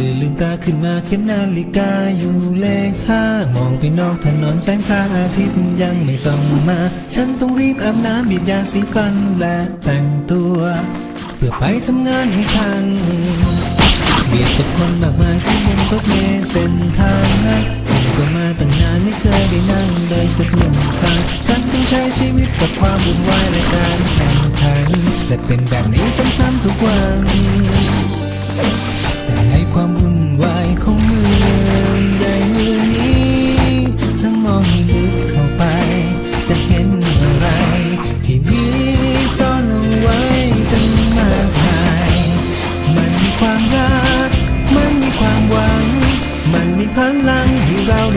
ตื่นลืมตาขึ้นมาเข็มนาฬิกาอยู่เลขห้ามองไปนอกถนนแสงพระอาทิตย์ยังไม่ส่องมา ฉันต้องรีบอาบน้ำบีบยาสีฟันและแต่งตัว เพื่อไปทำงานให้ทันเบียดกับคนมากมายที่บนรถเมล์เส้นทางนั้นผมก็มาตั้งนานไม่เคยได้นั่งเลยสักหนึ่งครั้งฉันต้องใช้ชีวิตกับความวุ่นวายและการแข่งขันและเป็นแบบนี้ซ้ำๆทุกวัน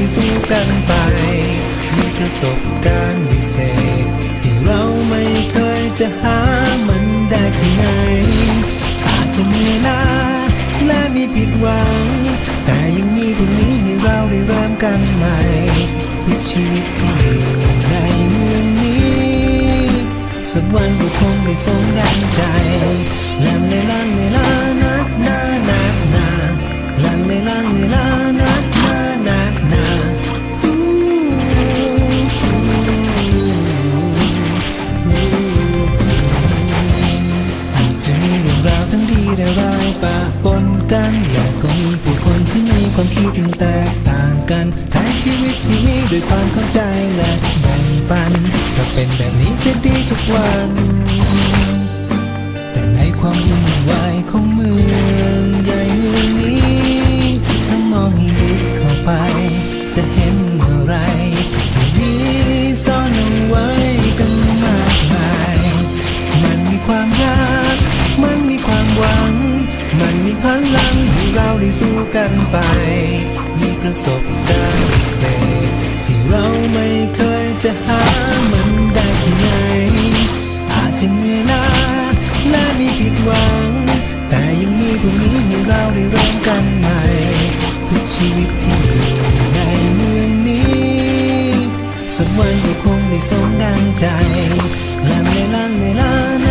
ได้สู้กันไป มีประสบการณ์พิเศษ ที่เราไม่เคยจะหามันได้ที่ไหน อาจจะเหนื่อยล้าและมีผิดหวัง แต่ยังมีพรุ่งนี้ให้เราได้เริ่มกันใหม่ ทุกชีวิตที่อยู่ในเมืองนี้ สักวันก็คงได้สมดังใจลันเลลันเลลานั ทั้งดีและร้ายปะปนกัน และก็มีผู้คนที่มีความคิดแตกต่างกันใช้ชีวิตที่มีด้วยความเข้าใจและแบ่งปัน ถ้าเป็นแบบนี้จะดีทุกวันแต่ใน มันมีพลังให้เราได้สู้กันไป มีประสบการณ์พิเศษที่เราไม่เคยจะหามันได้ที่ไหน อาจจะเหนื่อยล้าและมีผิดหวัง แต่ยังมีพรุ่งนี้ให้เราได้เริ่มกันใหม่ ทุกชีวิตที่อยู่ในเมืองนี้สักวันก็คงได้สมดังใจลันเลลันเลลานักนา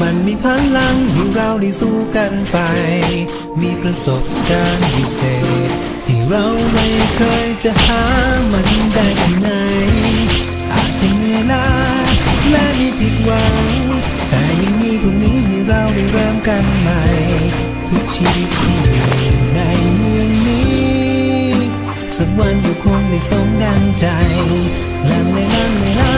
มันมีพลังให้เราได้สู้กันไป มีประสบการณ์พิเศษ ที่เราไม่เคยจะหามันได้ที่ไหน อาจจะเหนื่อยล้าและมีผิดหวัง แต่ยังมีพรุ่งนี้ให้เราได้เริ่มกันใหม่ ทุกชีวิตที่อยู่ในเมืองนี้ สักวันก็คงได้สมดังใจลันเลลันเล